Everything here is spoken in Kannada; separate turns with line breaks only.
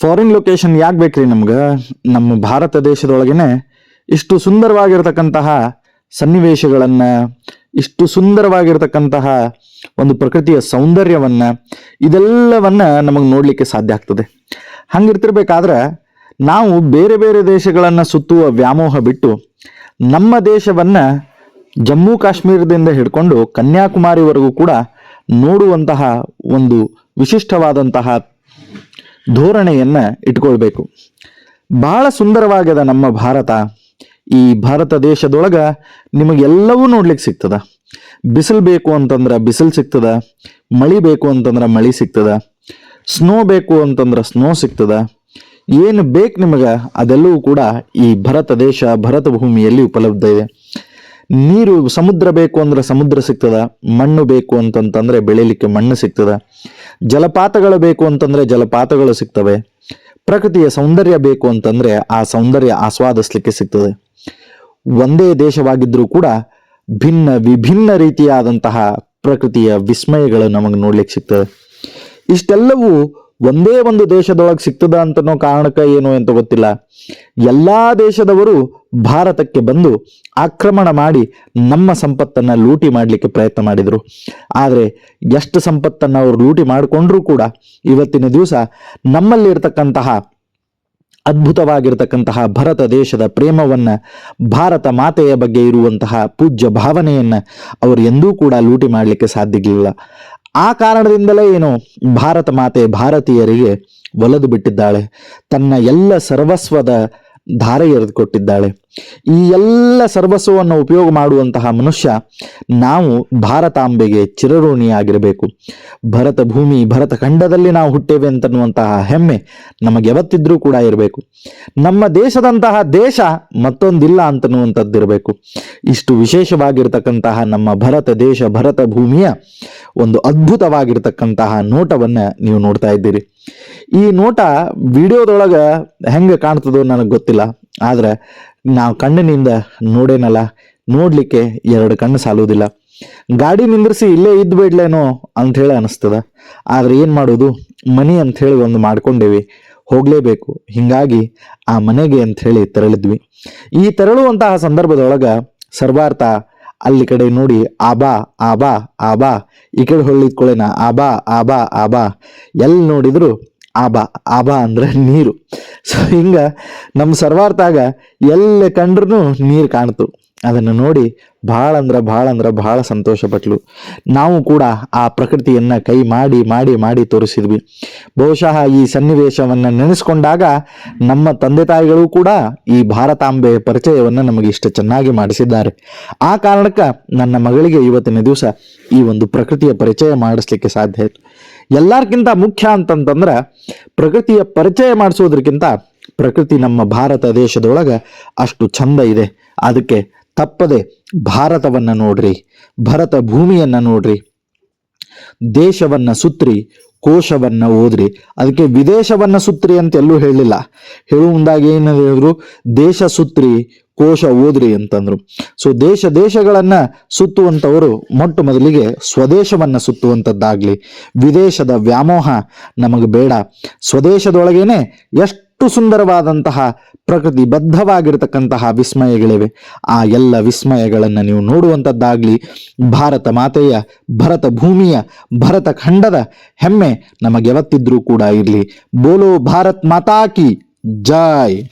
ಫಾರಿನ್ ಲೊಕೇಶನ್ ಯಾಕೆ ಬೇಕ್ರಿ ನಮ್ಗೆ? ನಮ್ಮ ಭಾರತ ದೇಶದೊಳಗೇನೆ ಇಷ್ಟು ಸುಂದರವಾಗಿರ್ತಕ್ಕಂತಹ ಸನ್ನಿವೇಶಗಳನ್ನು, ಇಷ್ಟು ಸುಂದರವಾಗಿರ್ತಕ್ಕಂತಹ ಒಂದು ಪ್ರಕೃತಿಯ ಸೌಂದರ್ಯವನ್ನ, ಇದೆಲ್ಲವನ್ನ ನಮಗೆ ನೋಡಲಿಕ್ಕೆ ಸಾಧ್ಯ ಆಗ್ತದೆ. ಹಂಗಿರ್ತಿರ್ಬೇಕಾದ್ರೆ ನಾವು ಬೇರೆ ಬೇರೆ ದೇಶಗಳನ್ನು ಸುತ್ತುವ ವ್ಯಾಮೋಹ ಬಿಟ್ಟು ನಮ್ಮ ದೇಶವನ್ನ ಜಮ್ಮು ಕಾಶ್ಮೀರದಿಂದ ಹಿಡ್ಕೊಂಡು ಕನ್ಯಾಕುಮಾರಿವರೆಗೂ ಕೂಡ ನೋಡುವಂತಹ ಒಂದು ವಿಶಿಷ್ಟವಾದಂತಹ ಧೋರಣೆಯನ್ನ ಇಟ್ಕೊಳ್ಬೇಕು. ಬಹಳ ಸುಂದರವಾಗ್ಯದ ನಮ್ಮ ಭಾರತ. ಈ ಭಾರತ ದೇಶದೊಳಗ ನಿಮಗೆಲ್ಲವೂ ನೋಡ್ಲಿಕ್ಕೆ ಸಿಗ್ತದ. ಬಿಸಿಲು ಬೇಕು ಅಂತಂದ್ರೆ ಬಿಸಿಲು ಸಿಗ್ತದ, ಮಳಿ ಬೇಕು ಅಂತಂದ್ರೆ ಮಳಿ ಸಿಗ್ತದ, ಸ್ನೋ ಬೇಕು ಅಂತಂದ್ರೆ ಸ್ನೋ ಸಿಗ್ತದ. ಏನು ಬೇಕು ನಿಮಗೆ ಅದೆಲ್ಲವೂ ಕೂಡ ಈ ಭರತ ದೇಶ, ಭರತ ಭೂಮಿಯಲ್ಲಿ ಉಪಲಬ್ಧ ಇದೆ. ನೀರು ಸಮುದ್ರ ಬೇಕು ಅಂದ್ರೆ ಸಮುದ್ರ ಸಿಗ್ತದ, ಮಣ್ಣು ಬೇಕು ಅಂತಂತಂದ್ರೆ ಬೆಳಿಲಿಕ್ಕೆ ಮಣ್ಣು ಸಿಗ್ತದ. ಜಲಪಾತಗಳು ಬೇಕು ಅಂತಂದ್ರೆ ಜಲಪಾತಗಳು ಸಿಗ್ತವೆ. ಪ್ರಕೃತಿಯ ಸೌಂದರ್ಯ ಬೇಕು ಅಂತಂದ್ರೆ ಆ ಸೌಂದರ್ಯ ಆಸ್ವಾದಿಸ್ಲಿಕ್ಕೆ ಸಿಗ್ತದೆ. ಒಂದೇ ದೇಶವಾಗಿದ್ದರೂ ಕೂಡ ಭಿನ್ನ ವಿಭಿನ್ನ ರೀತಿಯಾದಂತಹ ಪ್ರಕೃತಿಯ ವಿಸ್ಮಯಗಳು ನಮಗೆ ನೋಡ್ಲಿಕ್ಕೆ ಸಿಗ್ತದೆ. ಇಷ್ಟೆಲ್ಲವೂ ಒಂದೇ ಒಂದು ದೇಶದೊಳಗೆ ಸಿಗ್ತದ ಅಂತನೋ ಕಾರಣಕ್ಕೆ ಏನು ಅಂತ ಗೊತ್ತಿಲ್ಲ. ಎಲ್ಲಾ ದೇಶದವರು ಭಾರತಕ್ಕೆ ಬಂದು ಆಕ್ರಮಣ ಮಾಡಿ ನಮ್ಮ ಸಂಪತ್ತನ್ನು ಲೂಟಿ ಮಾಡಲಿಕ್ಕೆ ಪ್ರಯತ್ನ ಮಾಡಿದರು. ಆದರೆ ಎಷ್ಟು ಸಂಪತ್ತನ್ನು ಅವರು ಲೂಟಿ ಮಾಡಿಕೊಂಡ್ರೂ ಕೂಡ ಇವತ್ತಿನ ದಿವಸ ನಮ್ಮಲ್ಲಿರ್ತಕ್ಕಂತಹ ಅದ್ಭುತವಾಗಿರತಕ್ಕಂತಹ ಭರತ ದೇಶದ ಪ್ರೇಮವನ್ನ, ಭಾರತ ಮಾತೆಯ ಬಗ್ಗೆ ಇರುವಂತಹ ಪೂಜ್ಯ ಭಾವನೆಯನ್ನ ಅವರು ಎಂದೂ ಕೂಡ ಲೂಟಿ ಮಾಡಲಿಕ್ಕೆ ಸಾಧ್ಯವಿಲ್ಲ ಆ ಕಾರಣದಿಂದಲೇ ಏನು ಭಾರತ ಮಾತೆ ಭಾರತೀಯರಿಗೆ ಒಲದು ಬಿಟ್ಟಿದ್ದಾಳೆ. ತನ್ನ ಎಲ್ಲ ಸರ್ವಸ್ವದ ಧಾರೆ ಎರೆದು ಕೊಟ್ಟಿದ್ದಾಳೆ. ಈ ಎಲ್ಲ ಸರ್ವಸ್ವವನ್ನು ಉಪಯೋಗ ಮಾಡುವಂತಹ ಮನುಷ್ಯ ನಾವು ಭಾರತಾಂಬೆಗೆ ಚಿರಋಣಿಯಾಗಿರಬೇಕು. ಭರತ ಭೂಮಿ, ಭರತ ಖಂಡದಲ್ಲಿ ನಾವು ಹುಟ್ಟೇವೆ ಅಂತನ್ನುವಂತಹ ಹೆಮ್ಮೆ ನಮಗೆ ಯಾವತ್ತಿದ್ರೂ ಕೂಡ ಇರಬೇಕು. ನಮ್ಮ ದೇಶದಂತಹ ದೇಶ ಮತ್ತೊಂದಿಲ್ಲ ಅಂತನ್ನುವಂಥದ್ದಿರಬೇಕು. ಇಷ್ಟು ವಿಶೇಷವಾಗಿರ್ತಕ್ಕಂತಹ ನಮ್ಮ ಭರತ ದೇಶ, ಭರತ ಭೂಮಿಯ ಒಂದು ಅದ್ಭುತವಾಗಿರ್ತಕ್ಕಂತಹ ನೋಟವನ್ನು ನೀವು ನೋಡ್ತಾ ಇದ್ದೀರಿ. ಈ ನೋಟ ವಿಡಿಯೋದೊಳಗ ಹೆಂಗೆ ಕಾಣ್ತದೋ ನನಗೆ ಗೊತ್ತಿಲ್ಲ. ಆದ್ರೆ ನಾವು ಕಣ್ಣಿನಿಂದ ನೋಡೇನಲ್ಲ, ನೋಡಲಿಕ್ಕೆ ಎರಡು ಕಣ್ಣು ಸಾಲುವುದಿಲ್ಲ. ಗಾಡಿ ನಿಂದ್ರಿಸಿ ಇಲ್ಲೇ ಇದ್ದು ಬಿಡ್ಲೇನೋ ಅಂತ ಹೇಳಿ ಅನಿಸ್ತದ. ಆದ್ರೆ ಏನು ಮಾಡೋದು? ಮನೆ ಅಂತ ಹೇಳಿ ಒಂದು ಮಾಡ್ಕೊಂಡೇವಿ. ಹೋಗ್ಲೇಬೇಕು. ಹಿಂಗಾಗಿ ಆ ಮನೆಗೆ ಹೇಳಿ ತೆರಳಿದ್ವಿ. ಈ ತೆರಳುವಂತಹ ಸಂದರ್ಭದೊಳಗೆ ಸರ್ವಾರ್ಥ ಅಲ್ಲಿ ಕಡೆ ನೋಡಿ, ಆಬಾ ಆಬಾ ಆಬಾ. ಈ ಕಡೆ ಹೊಳ್ಳಿದ್ಕೊಳ್ಳೇನ ಆಬಾ ಆಬಾ ಆಬಾ. ಎಲ್ಲಿ ನೋಡಿದ್ರು ಆಬಾ ಆಬಾ ಅಂದ್ರೆ ನೀರು. ಸೊ ಹಿಂಗ ನಮ್ಮ ಸರ್ವಾರ್ಥಾಗ ಎಲ್ಲ ಕಂಡ್ರೂ ನೀರು ಕಾಣ್ತು. ಅದನ್ನು ನೋಡಿ ಭಾಳ ಅಂದ್ರೆ ಭಾಳ ಅಂದ್ರೆ ಭಾಳ ಸಂತೋಷ ಪಟ್ಲು. ನಾವು ಕೂಡ ಆ ಪ್ರಕೃತಿಯನ್ನ ಕೈ ಮಾಡಿ ಮಾಡಿ ಮಾಡಿ ತೋರಿಸಿದ್ವಿ. ಬಹುಶಃ ಈ ಸನ್ನಿವೇಶವನ್ನು ನೆನೆಸ್ಕೊಂಡಾಗ ನಮ್ಮ ತಂದೆ ತಾಯಿಗಳು ಕೂಡ ಈ ಭಾರತಾಂಬೆಯ ಪರಿಚಯವನ್ನ ನಮಗೆ ಇಷ್ಟು ಚೆನ್ನಾಗಿ ಮಾಡಿಸಿದ್ದಾರೆ. ಆ ಕಾರಣಕ್ಕೆ ನನ್ನ ಮಗಳಿಗೆ ಇವತ್ತಿನ ದಿವಸ ಈ ಒಂದು ಪ್ರಕೃತಿಯ ಪರಿಚಯ ಮಾಡಿಸ್ಲಿಕ್ಕೆ ಸಾಧ್ಯ ಆಯ್ತು. ಎಲ್ಲಾರ್ಕಿಂತ ಮುಖ್ಯ ಅಂತಂತಂದ್ರೆ ಪ್ರಕೃತಿಯ ಪರಿಚಯ ಮಾಡಿಸೋದ್ರಕ್ಕಿಂತ ಪ್ರಕೃತಿ ನಮ್ಮ ಭಾರತ ದೇಶದೊಳಗೆ ಅಷ್ಟು ಚಂದ ಇದೆ. ಅದಕ್ಕೆ ತಪ್ಪದೆ ಭಾರತವನ್ನ ನೋಡ್ರಿ, ಭರತ ಭೂಮಿಯನ್ನ ನೋಡ್ರಿ, ದೇಶವನ್ನ ಸುತ್ರಿ, ಕೋಶವನ್ನ ಓದ್ರಿ. ಅದಕ್ಕೆ ವಿದೇಶವನ್ನ ಸುತ್ರಿ ಅಂತ ಎಲ್ಲೂ ಹೇಳಿಲ್ಲ ಹೇಳುವ ಮುಂದಾಗಿ ಏನಾದ್ರು ದೇಶ ಸುತ್ರಿ, ಕೋಶ ಓದ್ರಿ ಅಂತಂದ್ರು. ಸೊ ದೇಶ ದೇಶಗಳನ್ನ ಸುತ್ತುವಂತವರು ಮೊಟ್ಟ ಮೊದಲಿಗೆ ಸ್ವದೇಶವನ್ನ ಸುತ್ತುವಂತದ್ದಾಗ್ಲಿ ವಿದೇಶದ ವ್ಯಾಮೋಹ ನಮಗೆ ಬೇಡ. ಸ್ವದೇಶದೊಳಗೇನೆ ಎಷ್ಟು ಸುಂದರವಾದಂತಹ ಪ್ರಕೃತಿ ಬದ್ಧವಾಗಿರತಕ್ಕಂತಹ ವಿಸ್ಮಯಗಳಿವೆ. ಆ ಎಲ್ಲ ವಿಸ್ಮಯಗಳನ್ನು ನೀವು ನೋಡುವಂಥದ್ದಾಗಲಿ ಭಾರತ ಮಾತೆಯ, ಭರತ ಭೂಮಿಯ, ಭರತ ಖಂಡದ ಹೆಮ್ಮೆ ನಮಗೆ ಯಾವತ್ತಿದ್ರೂ ಕೂಡ ಇರಲಿ. ಬೋಲೋ ಭಾರತ್ ಮಾತಾಕಿ ಜೈ.